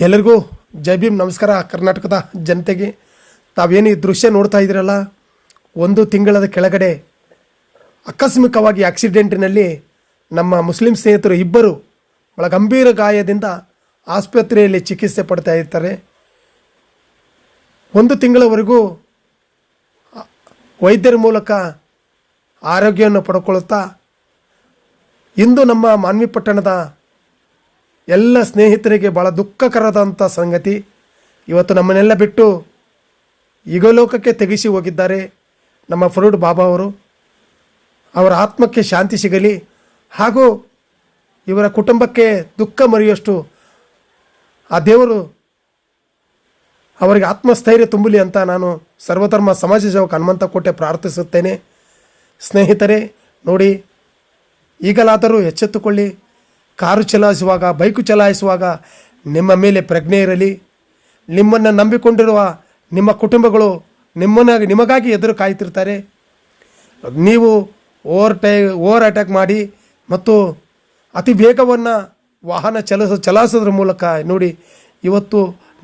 ಎಲ್ಲರಿಗೂ ಜೈ ಭೀಮ್. ನಮಸ್ಕಾರ. ಕರ್ನಾಟಕದ ಜನತೆಗೆ ತಾವೇನು ಈ ದೃಶ್ಯ ನೋಡ್ತಾ ಇದ್ದೀರಲ್ಲ? ಒಂದು ತಿಂಗಳದ ಕೆಳಗಡೆ ಆಕಸ್ಮಿಕವಾಗಿ ಆಕ್ಸಿಡೆಂಟಿನಲ್ಲಿ ನಮ್ಮ ಮುಸ್ಲಿಂ ಸ್ನೇಹಿತರು ಇಬ್ಬರು ಬಹಳ ಗಂಭೀರ ಗಾಯದಿಂದ ಆಸ್ಪತ್ರೆಯಲ್ಲಿ ಚಿಕಿತ್ಸೆ ಪಡ್ತಾ ಇರ್ತಾರೆ. ಒಂದು ತಿಂಗಳವರೆಗೂ ವೈದ್ಯರ ಮೂಲಕ ಆರೋಗ್ಯವನ್ನು ಪಡ್ಕೊಳ್ಳುತ್ತಾ ಇಂದು ನಮ್ಮ ಮಾನ್ವಿ ಪಟ್ಟಣದ ಎಲ್ಲ ಸ್ನೇಹಿತರಿಗೆ ಭಾಳ ದುಃಖಕರದಂಥ ಸಂಗತಿ. ಇವತ್ತು ನಮ್ಮನ್ನೆಲ್ಲ ಬಿಟ್ಟು ಯುಗಲೋಕಕ್ಕೆ ತೆಗೆಸಿ ಹೋಗಿದ್ದಾರೆ ನಮ್ಮ ಫರೂಡ್ ಬಾಬಾ ಅವರು. ಅವರ ಆತ್ಮಕ್ಕೆ ಶಾಂತಿ ಸಿಗಲಿ. ಹಾಗೂ ಇವರ ಕುಟುಂಬಕ್ಕೆ ದುಃಖ ಮರೆಯುವಷ್ಟು ಆ ದೇವರು ಅವರಿಗೆ ಆತ್ಮಸ್ಥೈರ್ಯ ತುಂಬಲಿ ಅಂತ ನಾನು ಸರ್ವಧರ್ಮ ಸಮಾಜ ಸೇವಕ ಹನುಮಂತ ಕೋಟೆ ಪ್ರಾರ್ಥಿಸುತ್ತೇನೆ. ಸ್ನೇಹಿತರೆ, ನೋಡಿ, ಈಗಲಾದರೂ ಎಚ್ಚೆತ್ತುಕೊಳ್ಳಿ. ಕಾರು ಚಲಾಯಿಸುವಾಗ, ಬೈಕು ಚಲಾಯಿಸುವಾಗ ನಿಮ್ಮ ಮೇಲೆ ಪ್ರಜ್ಞೆ ಇರಲಿ. ನಿಮ್ಮನ್ನು ನಂಬಿಕೊಂಡಿರುವ ನಿಮ್ಮ ಕುಟುಂಬಗಳು ನಿಮ್ಮನ್ನ ನಿಮಗಾಗಿ ಎದುರು ಕಾಯ್ತಿರ್ತಾರೆ ನೀವು ಓವರ್ ಟೈ, ಓವರ್ ಅಟ್ಯಾಕ್ ಮಾಡಿ ಮತ್ತು ಅತಿ ವೇಗವನ್ನು ವಾಹನ ಚಲಿಸ ಚಲಾಯಿಸೋದ್ರ ಮೂಲಕ ನೋಡಿ, ಇವತ್ತು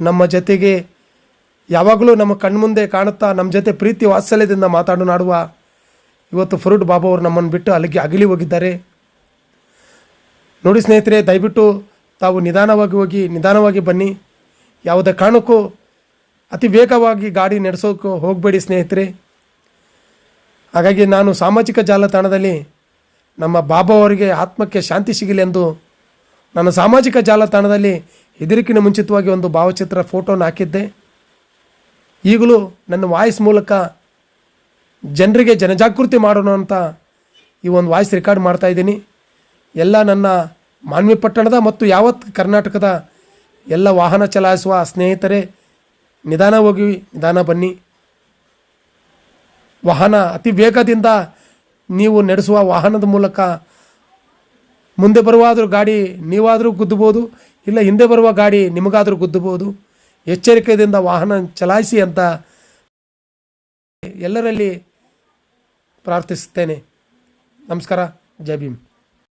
ನಮ್ಮ ಜೊತೆಗೆ ಯಾವಾಗಲೂ ನಮ್ಮ ಕಣ್ಮುಂದೆ ಕಾಣುತ್ತಾ ನಮ್ಮ ಜೊತೆ ಪ್ರೀತಿ ವಾತ್ಸಲ್ಯದಿಂದ ಮಾತಾಡನಾಡುವ ಇವತ್ತು ಫರೂಡ್ ಬಾಬಾ ಅವರು ನಮ್ಮನ್ನು ಬಿಟ್ಟು ಅಲ್ಲಿಗೆ ಅಗಲಿ ಹೋಗಿದ್ದಾರೆ. ನೋಡಿ ಸ್ನೇಹಿತರೆ, ದಯವಿಟ್ಟು ತಾವು ನಿಧಾನವಾಗಿ ಹೋಗಿ, ನಿಧಾನವಾಗಿ ಬನ್ನಿ. ಯಾವುದೇ ಕಾರಣಕ್ಕೂ ಅತಿ ವೇಗವಾಗಿ ಗಾಡಿ ನಡೆಸೋಕೆ ಹೋಗಬೇಡಿ ಸ್ನೇಹಿತರೆ. ಹಾಗಾಗಿ ನಾನು ಸಾಮಾಜಿಕ ಜಾಲತಾಣದಲ್ಲಿ ನಮ್ಮ ಬಾಬಾ ಅವರಿಗೆ ಆತ್ಮಕ್ಕೆ ಶಾಂತಿ ಸಿಗಲಿ ಎಂದು ನಾನು ಸಾಮಾಜಿಕ ಜಾಲತಾಣದಲ್ಲಿ ಇದಕ್ಕಿಂತ ಮುಂಚಿತವಾಗಿ ಒಂದು ಭಾವಚಿತ್ರ ಫೋಟೋನ ಹಾಕಿದ್ದೆ. ಈಗಲೂ ನನ್ನ ವಾಯ್ಸ್ ಮೂಲಕ ಜನರಿಗೆ ಜನಜಾಗೃತಿ ಮಾಡೋಣ ಅಂತ ಈ ಒಂದು ವಾಯ್ಸ್ ರೆಕಾರ್ಡ್ ಮಾಡ್ತಾ ಇದ್ದೀನಿ. ಎಲ್ಲ ನನ್ನ ಮಾನ್ವಿ ಪಟ್ಟಣದ ಮತ್ತು ಯಾವತ್ ಕರ್ನಾಟಕದ ಎಲ್ಲ ವಾಹನ ಚಲಾಯಿಸುವ ಸ್ನೇಹಿತರೇ, ನಿಧಾನ ಹೋಗಿ, ನಿಧಾನ ಬನ್ನಿ. ವಾಹನ ಅತಿ ವೇಗದಿಂದ ನೀವು ನಡೆಸುವ ವಾಹನದ ಮೂಲಕ ಮುಂದೆ ಬರುವಾದರೂ ಗಾಡಿ ನೀವಾದರೂ ಗುದ್ದಬೋದು, ಇಲ್ಲ ಹಿಂದೆ ಬರುವ ಗಾಡಿ ನಿಮಗಾದರೂ ಗುದ್ದಬೋದು. ಎಚ್ಚರಿಕೆಯಿಂದ ವಾಹನ ಚಲಾಯಿಸಿ ಅಂತ ಎಲ್ಲರಲ್ಲಿ ಪ್ರಾರ್ಥಿಸುತ್ತೇನೆ. ನಮಸ್ಕಾರ, ಜೈ ಭೀಮ್.